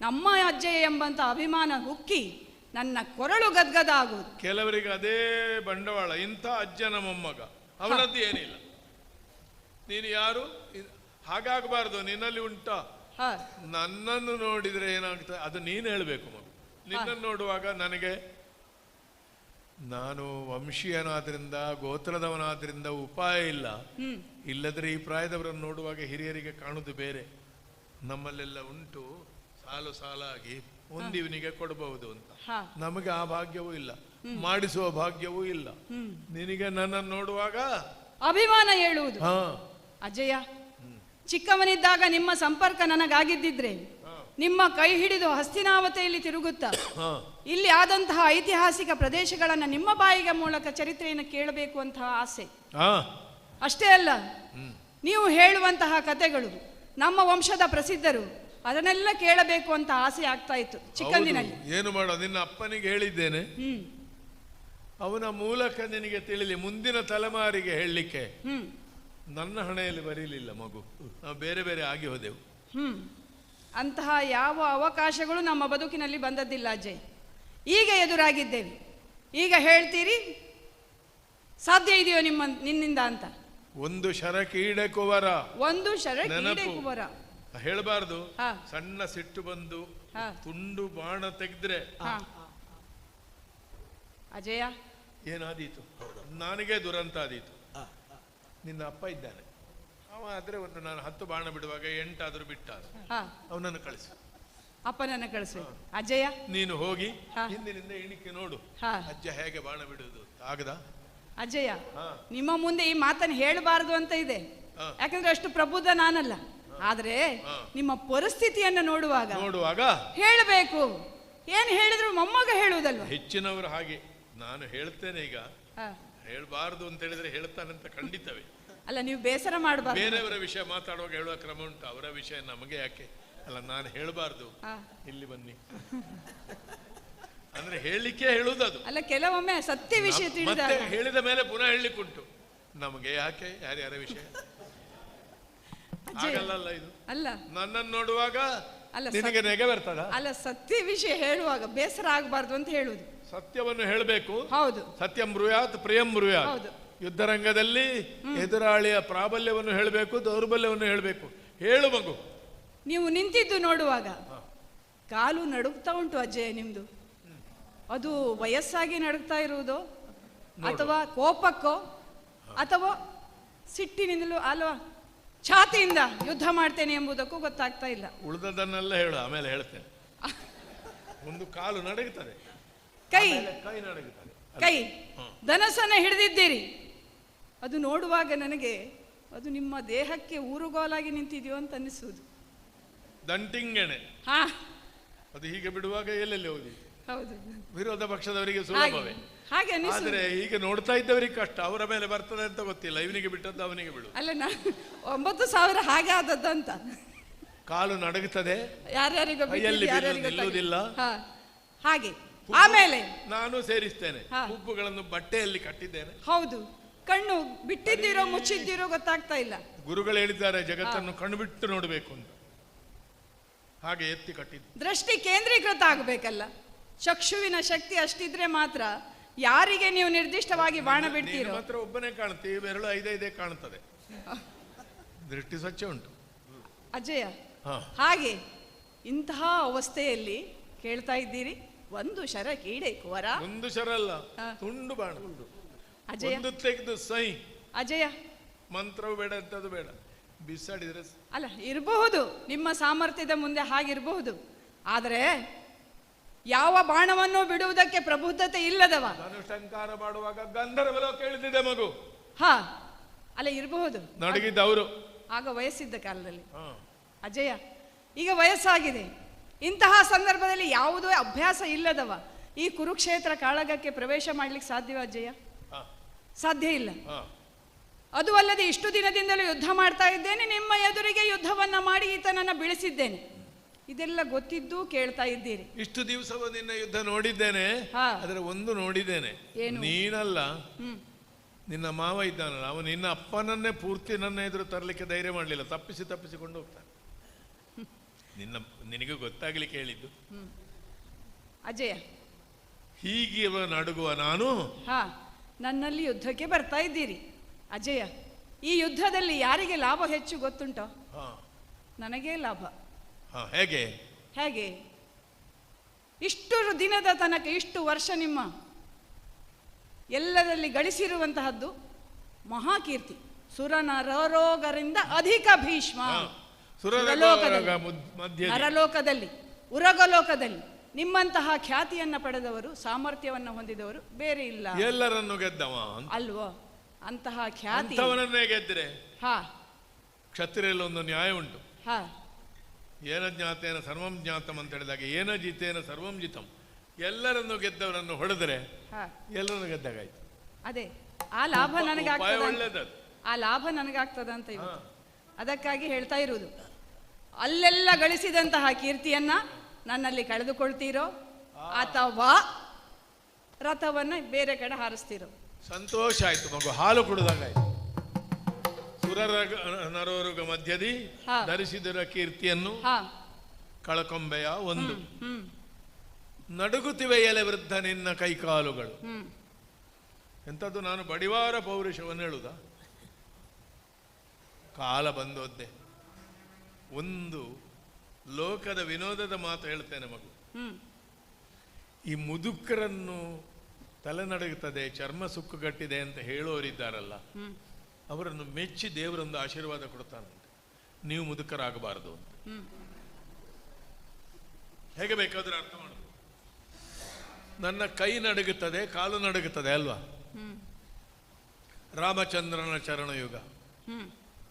ನಮ್ಮ ಅಜ್ಜಯ್ಯ ಎಂಬಂತ ಅಭಿಮಾನ ಹುಕ್ಕಿ ನನ್ನ ಕೊರಳು ಗದ್ಗದ ಆಗುವುದು. ಕೆಲವರಿಗೆ ಅದೇ ಬಂಡವಾಳ ಇಂಥ ಅಜ್ಜನ ಮೊಮ್ಮಗ. ಅವನದ್ದು ಏನಿಲ್ಲ. ನೀನು ಯಾರು? ಹಾಗಾಗಬಾರ್ದು ನಿನ್ನಲ್ಲಿ ಉಂಟಾ. ಹ. ನನ್ನನ್ನು ನೋಡಿದ್ರೆ ಏನಾಗ್ತದೆ? ಅದು ನೀನು ಹೇಳಬೇಕು ಮಗು. ನಿನ್ನನ್ನು ನೋಡುವಾಗ ನನಗೆ ನಾನು ವಂಶೀಯನಾದ್ರಿಂದ ಗೋತ್ರದವನಾದ್ರಿಂದ ಉಪಾಯ ಇಲ್ಲ. ಇಲ್ಲದ್ರೆ ಈ ಪ್ರಾಯದವರನ್ನು ನೋಡುವಾಗ ಹಿರಿಯರಿಗೆ ಕಾಣುದು ಬೇರೆ. ನಮ್ಮಲ್ಲೆಲ್ಲ ಉಂಟು ಸಾಲು ಸಾಲಾಗಿ ಒಂದಿವನಿಗೆ ಕೊಡಬಹುದು ಅಂತ. ನಮಗೆ ಆ ಭಾಗ್ಯವೂ ಇಲ್ಲ. ಮಾಡಿಸುವ ಭಾಗ್ಯವೂ ಇಲ್ಲ. ನಿನಗೆ ನನ್ನನ್ನು ನೋಡುವಾಗ ಅಭಿಮಾನ ಹೇಳುವುದು. ಹಾ. ಅಜಯ ಚಿಕ್ಕವನಿದ್ದಾಗ ನಿಮ್ಮ ಸಂಪರ್ಕ ನನಗಾಗಿದ್ದಿದ್ರೆ ನಿಮ್ಮ ಕೈ ಹಿಡಿದು ಹಸ್ತಿನಾವತೆಯಲ್ಲಿ ತಿರುಗುತ್ತಾ? ಇಲ್ಲಿ ಆದಂತಹ ಐತಿಹಾಸಿಕ ಪ್ರದೇಶಗಳನ್ನು ನಿಮ್ಮ ಬಾಯಿಗೆ ಮೂಲಕ ಚರಿತ್ರೆಯನ್ನು ಕೇಳಬೇಕು ಅಂತಹ ಆಸೆ. ಅಷ್ಟೇ ಅಲ್ಲ ನೀವು ಹೇಳುವಂತಹ ಕತೆಗಳು ನಮ್ಮ ವಂಶದ ಪ್ರಸಿದ್ಧರು ಅದನ್ನೆಲ್ಲ ಕೇಳಬೇಕು ಅಂತ ಆಸೆ ಆಗ್ತಾ ಇತ್ತು ಚಿಕ್ಕಂದಿನಲ್ಲಿ. ಏನು ಮಾಡೋ ನಿನ್ನ ಅಪ್ಪನಿಗೆ ಹೇಳಿದ್ದೇನೆ. ಅವನ ಮೂಲಕ ನಿನಗೆ ತಿಳಿಲಿ ಮುಂದಿನ ತಲೆಮಾರಿಗೆ ಹೇಳಲಿಕ್ಕೆ. ನನ್ನ ಹಣೆಯಲ್ಲಿ ಬರೀಲಿಲ್ಲ ಮಗು. ನಾವು ಬೇರೆ ಬೇರೆ ಆಗಿ ಹೋದೆವು. ಅಂತಹ ಯಾವ ಅವಕಾಶಗಳು ನಮ್ಮ ಬದುಕಿನಲ್ಲಿ ಬಂದದ್ದಿಲ್ಲ ಅಜಯ್ ಈಗ ಎದುರಾಗಿದ್ದೇವೆ. ಈಗ ಹೇಳ್ತೀರಿ ಸಾಧ್ಯ ಇದೆಯೋ ನಿಮ್ಮ ನಿನ್ನಿಂದ ಅಂತ? ಒಂದು ಶರ ಕೀಡಕುವರ ಒಂದು ಶರ ಕೀಡಕುವರ ಕುವರ. ಹೇಳಬಾರ್ದು. ಸಣ್ಣ ಸಿಟ್ಟು ಬಂದು. ತುಂಡು ಬಾಣ ತೆಗೆದ್ರೆ. ಅಜಯ? ಏನಾದೀತು? ನನಗೆ ದುರಂತ ಆದೀತು. ನಿನ್ನ ಅಪ್ಪ ಇದ್ದಾನೆ ಅವ ಆದ್ರೆ ಒಂದು ನಾನು ಹತ್ತು ಬಾಣ ಬಿಡುವಾಗ ಎಂಟಾದ್ರೂ ಬಿಟ್ಟ ಹಾ. ಅವನನ್ನು ಕಳಿಸು. ಅಪ್ಪನನ್ನ ಕಳಿಸು. ಅಜ್ಜಯ್ಯ ನೀನು ಹೋಗಿ ಹಾ. ಹಿಂದಿನಿಂದ ಇಣಿಕೆ ನೋಡು. ಹಾ. ಅಜ್ಜ ಹೇಗೆ ಬಾಣ ಬಿಡುವುದು? ಆಗದ? ಅಜ್ಜಯ್ಯ. ನಿಮ್ಮ ಮುಂದೆ ಈ ಮಾತನ್ನು ಹೇಳಬಾರದು ಅಂತ ಇದೆ. ಹಾ. ಯಾಕಂದ್ರೆ ಅಷ್ಟು ಪ್ರಬುದ್ಧ ನಾನಲ್ಲ. ಆದ್ರೆ. ನಿಮ್ಮ ಪರಿಸ್ಥಿತಿಯನ್ನು ನೋಡುವಾಗ ನೋಡುವಾಗ? ಹೇಳಬೇಕು. ಏನ್ ಹೇಳಿದ್ರು ಮೊಮ್ಮಗ ಹೇಳುವುದಲ್ಲ ಹೆಚ್ಚಿನವರು ಹಾಗೆ. ನಾನು ಹೇಳ್ತೇನೆ ಈಗ. ಹೇಳಬಾರದು ಹೇಳ್ಬಾರ್ದು ಅಂತ ಹೇಳಿದ್ರೆ ಹೇಳ್ತಾನಂತ ಖಂಡಿತವೇ. ಅಲ್ಲ ನೀವು ಬೇಸರ ಮಾಡಬಾರ್ದು. ಬೇರೆಯವರ ವಿಷಯ ಮಾತಾಡುವಾಗ ಹೇಳುವ ಕ್ರಮ ಉಂಟು. ಅವರ ವಿಷಯ ನಮಗೆ ಯಾಕೆ? ಅಲ್ಲ ನಾನು ಹೇಳಬಾರ್ದು. ಇಲ್ಲಿ ಬನ್ನಿ. ಅಂದ್ರೆ ಹೇಳುವುದು ಅದು. ಅಲ್ಲ ಕೆಲವೊಮ್ಮೆ ಸತ್ಯ ವಿಷಯ ತಿಳಿದಾಗ. ಹೇಳಿದ ಮೇಲೆ ಪುನಃ ಹೇಳಲಿಕ್ಕುಂಟು ನಮಗೆ ಯಾಕೆ? ಯಾರ್ಯಾರ ವಿಷಯ? ಆಗಲ್ಲ ಇದು. ಅಲ್ಲ. ನನ್ನನ್ನು ನೋಡುವಾಗ ಅಲ್ಲ, ನಿನಗೆ ನೆಗೆ ಬರ್ತದ? ಅಲ್ಲ ಸತ್ಯ ವಿಷಯ ಹೇಳುವಾಗ ಬೇಸರ ಆಗಬಾರ್ದು ಅಂತ ಹೇಳುದು ಸತ್ಯವನ್ನು ಹೇಳಬೇಕು. ಹೌದು. ಸತ್ಯಂ ಬ್ರೂಯಾತ್ ಪ್ರಿಯಂ ಬ್ರೂಯಾತ್. ಹೌದು. ಯುದ್ಧರಂಗದಲ್ಲಿ ಎದುರಾಳಿಯ ಪ್ರಾಬಲ್ಯವನ್ನು ಹೇಳಬೇಕು ದೌರ್ಬಲ್ಯವನ್ನು ಹೇಳಬೇಕು. ಹೇಳು ಮಗು. ನೀವು ನಿಂತಿದ್ದು ನೋಡುವಾಗ ಕಾಲು ನಡುಗ್ತಾ ಉಂಟು ಅಜ್ಜಯ ನಿಮ್ದು. ಅದು ವಯಸ್ಸಾಗಿ ನಡುಗ್ತಾ ಇರುವುದು ಅಥವಾ ಕೋಪಕ್ಕೋ ಅಥವಾ ಸಿಟ್ಟಿನಿಂದಲೂ ಅಲ್ವಾ? ಛಾತಿಯಿಂದ ಯುದ್ಧ ಮಾಡ್ತೇನೆ ಎಂಬುದಕ್ಕೂ ಗೊತ್ತಾಗ್ತಾ ಇಲ್ಲ. ಉಳಿದದನ್ನೆಲ್ಲ ಹೇಳು ಆಮೇಲೆ ಹೇಳ್ತೇನೆ. ಒಂದು ಕಾಲು ನಡಗುತ್ತದೆ ಕೈ. ಕೈ ನಡಗುತ್ತದೆ ಕೈ. ದನಸನ ಹಿಡಿದಿದ್ದೀರಿ. ಅದು ನೋಡುವಾಗ ನನಗೆ ಅದು ನಿಮ್ಮ ದೇಹಕ್ಕೆ ಊರುಗೋಲಾಗಿ ನಿಂತಿದೆಯೋ ಅಂತ ಅನ್ನಿಸುವುದು. ದಂಟಿಂಗಣೆ. ಹಾ. ಅದು ಹೀಗೆ ಬಿಡುವಾಗ ಎಲ್ಲೆಲ್ಲಿ ಹೋಗಿ? ಹೌದು. ವಿರೋಧ ಪಕ್ಷದವರಿಗೆ ಸುಲಭವೇ? ಹಾಗೆ ಆದ್ರೆ ಈಗ ನೋಡ್ತಾ ಇದ್ದವರಿಗೆ ಕಷ್ಟ. ಅವರ ಮೇಲೆ ಬರ್ತದೆ ಅಂತ ಗೊತ್ತಿಲ್ಲ. ಇವನಿಗೆ ಬಿಟ್ಟದ್ದು ಅವನಿಗೆ ಬಿಡು. ಅಲ್ಲ ನಾ ಒಂಬತ್ತು ಸಾವಿರ ಹಾಗೆ ಆದದ್ದು ಅಂತ. ಕಾಲು ನಡಗುತ್ತದೆ. ಯಾರ್ಯಾರಿಗೂ ನಿಲ್ಲುವುದಿಲ್ಲ. ಹಾಗೆ. ಆಮೇಲೆ. ನಾನು ಸೇರಿಸ್ತೇನೆ. ಉಪ್ಪುಗಳನ್ನು ಬಟ್ಟೆಯಲ್ಲಿ ಕಟ್ಟಿದ್ದೇನೆ. ಹೌದು. ಕಣ್ಣು ಬಿಟ್ಟಿದ್ದೀರೋ ಮುಚ್ಚಿದ್ದೀರೋ ಗೊತ್ತಾಗ್ತಾ ಇಲ್ಲ. ಗುರುಗಳು ಹೇಳಿದ್ದಾರೆ ಜಗತ್ತನ್ನು ಕಣ್ಣು ಬಿಟ್ಟು ನೋಡಬೇಕು ಅಂತ. ಹಾಗೆ ಎತ್ತಿ ಕಟ್ಟಿದ್ದು. ದೃಷ್ಟಿ ಕೇಂದ್ರೀಕೃತ ಆಗಬೇಕಲ್ಲ. ಚಕ್ಷುವಿನ ಶಕ್ತಿ ಅಷ್ಟಿದ್ರೆ ಮಾತ್ರ ಯಾರಿಗೆ ನೀವು ನಿರ್ದಿಷ್ಟವಾಗಿ ಬಾಣ ಬಿಡ್ತೀರೋ? ಮಾತ್ರ ಒಬ್ಬನೇ ಕಾಣುತ್ತೆ ಬೆರಳು ಐದೈದೇ ಕಾಣುತ್ತದೆ. ದೃಷ್ಟಿ ಸ್ವಚ್ಛ ಉಂಟು. ಅಜಯ ಹಾಗೆ ಇಂತಹ ಅವಸ್ಥೆಯಲ್ಲಿ ಕೇಳ್ತಾ ಇದ್ದೀರಿ ಒಂದು ಶರ ಕೀಡೆ ಕುವರ. ಒಂದು ಶರ ಅಲ್ಲ ತುಂಡು ಬಾಣ. ಅಜಯ. ಒಂದು ತೆಗೆದು ಸೈ. ಅಜಯ. ಮಂತ್ರವು ಬೇಡ ಅಂತದ್ದು ಬೇಡ. ಬಿಸಾಡಿದ್ರೆ ಅಲ್ಲ ಇರಬಹುದು. ನಿಮ್ಮ ಸಾಮರ್ಥ್ಯದ ಮುಂದೆ ಹಾಗಿರಬಹುದು. ಆದರೆ ಯಾವ ಬಾಣವನ್ನು ಬಿಡುವುದಕ್ಕೆ ಪ್ರಬುದ್ಧತೆ ಇಲ್ಲದವ? ಧನುಷ್ಟಂಕಾರ ಮಾಡುವಾಗ ಗಂಧರ್ವಲೋ ಕೇಳಿದಿದೆ ಮಗು. ಹ ಅಲ್ಲ ಇರಬಹುದು. ನಡಗಿದ್ದ ಅವರು ಆಗ ವಯಸ್ಸಿದ್ದ ಕಾಲದಲ್ಲಿ. ಅಜಯ ಈಗ ವಯಸ್ಸಾಗಿದೆ. ಇಂತಹ ಸಂದರ್ಭದಲ್ಲಿ ಯಾವುದೇ ಅಭ್ಯಾಸ ಇಲ್ಲದವ. ಈ ಕುರುಕ್ಷೇತ್ರ ಕಾಳಗಕ್ಕೆ ಪ್ರವೇಶ ಮಾಡ್ಲಿಕ್ಕೆ ಸಾಧ್ಯವ ಅಜಯ? ಹಾ ಸಾಧ್ಯ ಇಲ್ಲ. ಅದು ಅಲ್ಲದೆ ಇಷ್ಟು ದಿನದಿಂದಲೂ ಯುದ್ಧ ಮಾಡ್ತಾ ಇದ್ದೇನೆ ನಿಮ್ಮ ಎದುರಿಗೆ ಯುದ್ಧವನ್ನ ಮಾಡಿ ಈತನನ್ನು ಬೆಳೆಸಿದ್ದೇನೆ. ಇದೆಲ್ಲ ಗೊತ್ತಿದ್ದು ಕೇಳ್ತಾ ಇದ್ದೀರಿ. ಇಷ್ಟು ದಿವಸವೂ ನಿನ್ನ ಯುದ್ಧ ನೋಡಿದ್ದೇನೆ ಹಾ. ಅದರ ಒಂದು ನೋಡಿದ್ದೇನೆ. ನೀನಲ್ಲ. ನಿನ್ನ ಮಾವ ಇದ್ದಾನಲ್ಲ ಅವನು ನಿನ್ನ ಅಪ್ಪನನ್ನೇ ಪೂರ್ತಿ ನನ್ನ ಎದುರು ತರಲಿಕ್ಕೆ ಧೈರ್ಯ ಮಾಡಲಿಲ್ಲ ತಪ್ಪಿಸಿ ತಪ್ಪಿಸಿಕೊಂಡು ಹೋಗ್ತಾನೆ. ನಿನ್ನ ನಿನಗೆ ಗೊತ್ತಾಗ್ಲಿಕ್ಕೆ ಹೇಳಿದ್ದು ಅಜಯ. ಹೀಗೆ ಇವ ನಡುಗುವ ನಾನು ಹಾ. ನನ್ನಲ್ಲಿ ಯುದ್ಧಕ್ಕೆ ಬರ್ತಾ ಇದ್ದೀರಿ. ಅಜಯ ಈ ಯುದ್ಧದಲ್ಲಿ ಯಾರಿಗೆ ಲಾಭ ಹೆಚ್ಚು ಗೊತ್ತುಂಟೋ? ನನಗೇ ಲಾಭ. ಹೇಗೆ? ಹೇಗೆ? ಇಷ್ಟು ದಿನದ ತನಕ ಇಷ್ಟು ವರ್ಷ ನಿಮ್ಮ ಎಲ್ಲರಲ್ಲಿ ಗಳಿಸಿರುವಂತಹದ್ದು ಮಹಾಕೀರ್ತಿ. ಸುರನರರೋಗರಿಂದ ಅಧಿಕ ಭೀಷ್ಮ. ನರಲೋಕದಲ್ಲಿ ಉರಗಲೋಕದಲ್ಲಿ. ನಿಮ್ಮಂತಹ ಖ್ಯಾತಿಯನ್ನ ಪಡೆದವರು ಸಾಮರ್ಥ್ಯವನ್ನ ಹೊಂದಿದವರು ಬೇರೆ ಇಲ್ಲ. ಎಲ್ಲರನ್ನು ಗೆದ್ದವ. ಅಲ್ವೋ? ಅಂತಹ ಖ್ಯಾತಿ. ಅಂಥವನನ್ನೇ ಗೆದ್ದರೆ. ಹಾ. ಕ್ಷತ್ರಿಯಲ್ಲಿ ಒಂದು ನ್ಯಾಯ ಉಂಟು. ಹಾ. ಏನ ಜ್ಞಾತೇನ ಸರ್ವಂ ಜ್ಞಾತಂ ಅಂತ ಹೇಳಿದಾಗ ಏನ ಜಿತೇನ ಸರ್ವಂ ಜಿತಂ. ಎಲ್ಲರನ್ನು ಗೆದ್ದವರನ್ನು ಹೊಡೆದ್ರೆ ಹಾ. ಎಲ್ಲರನ್ನು ಗೆದ್ದಾಗಾಯ್ತು. ಅದೇ ಆ ಲಾಭ ನನಗೆ ಒಳ್ಳೇದು ಆ ಲಾಭ ನನಗಾಗ್ತದ ಅಂತ ಇವತ್ತು ಅದಕ್ಕಾಗಿ ಹೇಳ್ತಾ ಇರುವುದು. ಅಲ್ಲೆಲ್ಲ ಗಳಿಸಿದಂತಹ ಕೀರ್ತಿಯನ್ನ ನನ್ನಲ್ಲಿ ಕಳೆದುಕೊಳ್ತೀರೋ? ಅಥವಾ ರಥವನ್ನ ಬೇರೆ ಕಡೆ ಹಾರಿಸ್ತೀರೋ? ಸಂತೋಷ ಆಯ್ತು ಮಗು ಹಾಲು ಕುಡಿದಾಗಾಯ್ತು. ಸುರರ ನರೋರುಗ ಮಧ್ಯದಿ. ಧರಿಸಿದರ ಕೀರ್ತಿಯನ್ನು ಕಳಕೊಂಬೆಯ ಒಂದು. ನಡುಗುತ್ತಿವೆ ಎಲೆ ವೃದ್ಧ ನಿನ್ನ ಕೈಕಾಲುಗಳು. ಎಂಥದ್ದು ನಾನು ಬಡಿವಾರ ಪೌರುಷವನ್ನು ಹೇಳುದ? ಕಾಲ ಬಂದೋದ್ದೆ ಒಂದು ಲೋಕದ ವಿನೋದದ ಮಾತು ಹೇಳ್ತೇನೆ ಮಗು. ಈ ಮುದುಕರನ್ನು ತಲೆನಡಗುತ್ತದೆ ಚರ್ಮ ಸುಕ್ಕುಗಟ್ಟಿದೆ ಅಂತ ಹೇಳೋರಿದ್ದಾರಲ್ಲ ಅವರನ್ನು ಮೆಚ್ಚಿ ದೇವರೊಂದು ಆಶೀರ್ವಾದ ಕೊಡ್ತಾನಂತೆ ನೀವು ಮುದುಕರಾಗಬಾರದು ಅಂತ. ಹೇಗೆ ಬೇಕಾದ್ರೆ ಅರ್ಥ ಮಾಡುದು ನನ್ನ ಕೈ ನಡಗುತ್ತದೆ ಕಾಲು ನಡಗುತ್ತದೆ ಅಲ್ವಾ? ರಾಮಚಂದ್ರನ ಚರಣಯುಗ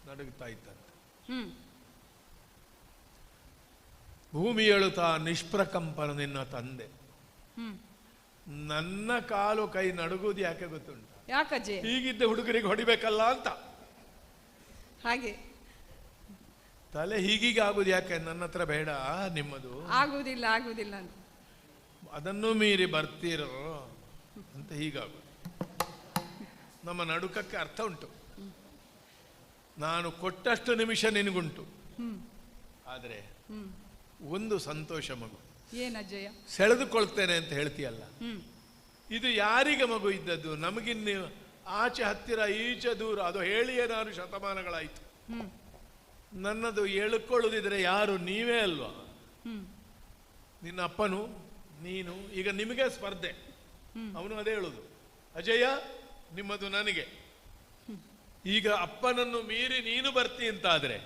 ನಡುಗುತ್ತಾ ಹ್ಮ್. ಭೂಮಿ ಹೇಳುತ್ತಾ ನಿಷ್ಪ್ರಕಂಪನ ನಿನ್ನ ತಂದೆ. ಹ್ಮ್. ನನ್ನ ಕಾಲು ಕೈ ನಡುಗುವುದು ಯಾಕೆ ಗೊತ್ತುಂಟು? ಯಾಕಜ್ಜಿ ಹೀಗಿದ್ದ ಹುಡುಗರಿಗೆ ಹೊಡಿಬೇಕಲ್ಲ ಅಂತ. ಹಾಗೆ. ತಲೆ ಹೀಗೀಗ ಆಗುದು ಯಾಕೆ? ನನ್ನ ಹತ್ರ ಬೇಡ ನಿಮ್ಮದು. ಆಗುದಿಲ್ಲ ಆಗುದಿಲ್ಲ ಅಂತ. ಅದನ್ನು ಮೀರಿ ಬರ್ತೀರೋ ಅಂತ ಹೀಗಾಗುದು ನಮ್ಮ ನಡುಕಕ್ಕೆ ಅರ್ಥ ಉಂಟು. ನಾನು ಕೊಟ್ಟಷ್ಟು ನಿಮಿಷ ನಿನಗುಂಟು. ಆದರೆ ಒಂದು ಸಂತೋಷ ಮಗು. ಏನಜ್ಜಯ್ಯ ಸೆಳೆದುಕೊಳ್ತೇನೆ ಅಂತ ಹೇಳ್ತೀಯಲ್ಲ? ಇದು ಯಾರಿಗೆ ಮಗು ಇದ್ದದ್ದು? ನಮಗಿನ್ನು ಆಚೆ ಹತ್ತಿರ ಈಚೆ ದೂರ ಅದು ಹೇಳಿ ಏನಾದ್ರು ಶತಮಾನಗಳಾಯಿತು. ನನ್ನದು ಎಳ್ಕೊಳ್ಳುದಿದ್ರೆ ಯಾರು? ನೀವೇ ಅಲ್ವಾ? ನಿನ್ನ ಅಪ್ಪನು ನೀನು ಈಗ ನಿಮಗೆ ಸ್ಪರ್ಧೆ. ಅವನು ಅದೇ ಹೇಳುದು. ಅಜಯ ನಿಮ್ಮದು ನನಗೆ. ಈಗ ಅಪ್ಪನನ್ನು ಮೀರಿ ನೀನು ಬರ್ತಿ ಅಂತಾದ್ರೆ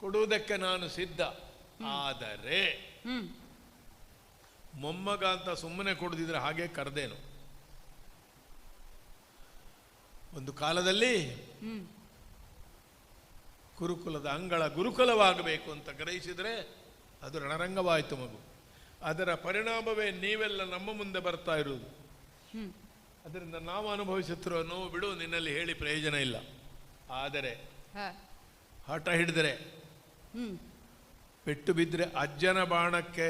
ಕೊಡುವುದಕ್ಕೆ ನಾನು ಸಿದ್ಧ. ಆದರೆ ಮೊಮ್ಮಗ ಅಂತ ಸುಮ್ಮನೆ ಕೊಡದಿದ್ರೆ ಹಾಗೆ ಕರೆದೇನು? ಒಂದು ಕಾಲದಲ್ಲಿ ಗುರುಕುಲದ ಅಂಗಳ ಗುರುಕುಲವಾಗಬೇಕು ಅಂತ ಗ್ರಹಿಸಿದರೆ ಅದು ರಣರಂಗವಾಯಿತು ಮಗು. ಅದರ ಪರಿಣಾಮವೇ ನೀವೆಲ್ಲ ನಮ್ಮ ಮುಂದೆ ಬರ್ತಾ ಇರುವುದು. ಅದರಿಂದ ನಾವು ಅನುಭವಿಸುತ್ತಿರುವ ನೋವು ಬಿಡು ನಿನ್ನಲ್ಲಿ ಹೇಳಿ ಪ್ರಯೋಜನ ಇಲ್ಲ. ಆದರೆ ಹಠ ಹಿಡಿದರೆ ಪೆಟ್ಟು ಬಿದ್ದರೆ ಅಜ್ಜನ ಬಾಣಕ್ಕೆ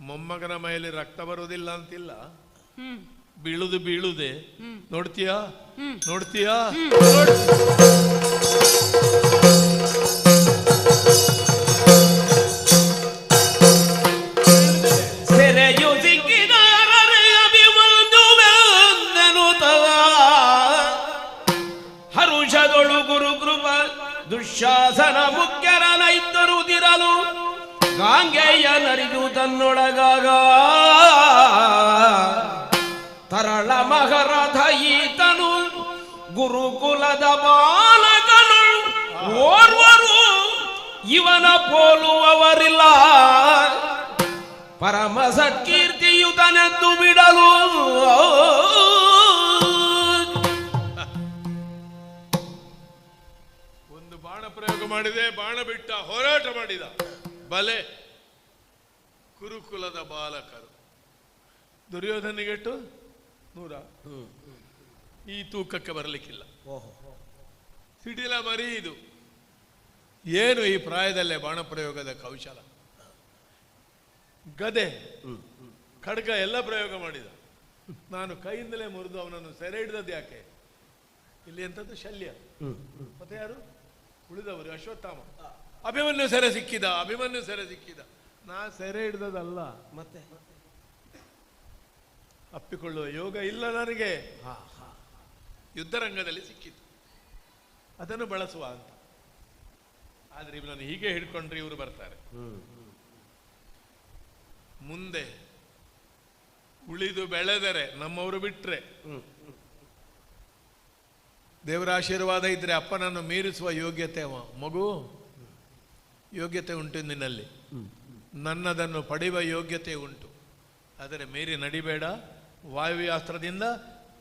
ಮೊಮ್ಮಗನ ಮೈಲಿ ರಕ್ತ ಬರುವುದಿಲ್ಲ ಅಂತಿಲ್ಲ? ಬೀಳುದು ಬೀಳುದೆ. ನೋಡ್ತೀಯ. ನೋಡ್ತೀಯಾ? ಗುರುಕುಲದ ಬಾಲಕನು ಓರ್ವರು ಇವನ ಪೋಲುವವರಿಲ್ಲ. ಪರಮ ಸತ್ಕೀರ್ತಿಯುತನೆದ್ದು ಬಿಡಲು. ಒಂದು ಬಾಣ ಪ್ರಯೋಗ ಮಾಡಿದೆ ಬಾಣ ಬಿಟ್ಟ ಹೋರಾಟ ಮಾಡಿದ. ಬಲೆ ಕುರುಕುಲದ ಬಾಲಕರು. ದುರ್ಯೋಧನಿಗೆಟ್ಟು ನೂರ. ಈ ತೂಕಕ್ಕೆ ಬರಲಿಕ್ಕಿಲ್ಲ. ಸಿಡಿಲ ಮರಿ ಇದು. ಏನು ಈ ಪ್ರಾಯದಲ್ಲೇ ಬಾಣ ಪ್ರಯೋಗದ ಕೌಶಲ? ಗದೆ. ಖಡ್ಗ ಎಲ್ಲ ಪ್ರಯೋಗ ಮಾಡಿದ. ನಾನು ಕೈಯಿಂದಲೇ ಮುರಿದು ಅವನನ್ನು ಸೆರೆ ಹಿಡಿದದ್ದು ಯಾಕೆ? ಇಲ್ಲಿ ಎಂಥದ್ದು ಶಲ್ಯ. ಮತ್ತೆ ಯಾರು? ಉಳಿದವರು ಅಶ್ವತ್ಥಾಮ. ಅಭಿಮನ್ಯು ಸೆರೆ ಸಿಕ್ಕಿದ ಅಭಿಮನ್ಯು ಸೆರೆ ಸಿಕ್ಕಿದ. ನಾ ಸೆರೆ ಹಿಡಿದದಲ್ಲ ಮತ್ತೆ? ಅಪ್ಪಿಕೊಳ್ಳುವ ಯೋಗ ಇಲ್ಲ ನನಗೆ. ಯುದ್ಧರಂಗದಲ್ಲಿ ಸಿಕ್ಕಿತು ಅದನ್ನು ಬಳಸುವ ಅಂತ. ಆದ್ರೆ ಇವನನ್ನು ಹೀಗೆ ಹಿಡ್ಕೊಂಡ್ರೆ ಇವರು ಬರ್ತಾರೆ. ಮುಂದೆ ಉಳಿದು ಬೆಳೆದರೆ ನಮ್ಮವರು ಬಿಟ್ರೆ. ದೇವರ ಆಶೀರ್ವಾದ ಇದ್ರೆ ಅಪ್ಪನನ್ನು ಮೀರಿಸುವ ಯೋಗ್ಯತೆ ಮಗು ಯೋಗ್ಯತೆ ಉಂಟು ನಿನ್ನಲ್ಲಿ. ನನ್ನದನ್ನು ಪಡೆಯುವ ಯೋಗ್ಯತೆ ಉಂಟು. ಆದರೆ ಮೀರಿ ನಡಿಬೇಡ. ವಾಯುವ್ಯಾಸ್ತ್ರದಿಂದ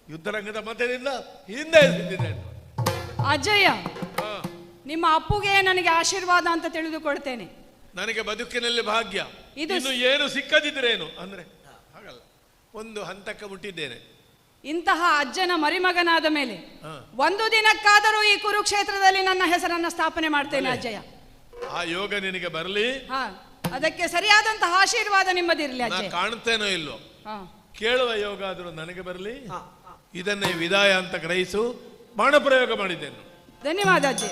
ಯುದ್ಧರಂಗದ ಮಧ್ಯದಿಂದ ಹಿಂದೆ ಬಿದ್ದಿದೆ ಅಜಯ ಹಾ, ನಿಮ್ಮ ಅಪ್ಪುಗೆ ನನಗೆ ಆಶೀರ್ವಾದ ಅಂತ ತಿಳಿದುಕೊಳ್ತೇನೆ. ನನಗೆ ಬದುಕಿನಲ್ಲಿ ಭಾಗ್ಯ. ಇದು- ಇನ್ನು ಏನು ಸಿಕ್ಕದಿದ್ರೇನು? ಅಂದ್ರೆ ಹಾಗಲ್ಲ. ಒಂದು ಹಂತಕ್ಕೆ ಮುಟ್ಟಿದ್ದೇನೆ. ಇಂತಹ ಅಜ್ಜನ ಮರಿಮಗನಾದ ಮೇಲೆ ಒಂದು ದಿನಕ್ಕಾದರೂ ಈ ಕುರುಕ್ಷೇತ್ರದಲ್ಲಿ ನನ್ನ ಹೆಸರನ್ನ ಸ್ಥಾಪನೆ ಮಾಡ್ತೇನೆ ಅಜ್ಜಯ. ಆ ಯೋಗ ನಿನಗೆ ಬರಲಿ. ಹಾ ಅದಕ್ಕೆ ಸರಿಯಾದಂತಹ ಆಶೀರ್ವಾದ ನಿಮ್ಮದಿರಲಿ ಅಜ್ಜ. ಕಾಣ್ತೇನೋ ಇಲ್ವೋ? ಕೇಳುವ ಯೋಗ ಆದರೂ ನನಗೆ ಬರಲಿ. ಇದನ್ನೇ ವಿದಾಯ ಅಂತ ಗ್ರಹಿಸು. ಬಾಣಪ್ರಯೋಗ ಮಾಡಿದ್ದೇನೆ? ಧನ್ಯವಾದ ಅಜ್ಜಿ.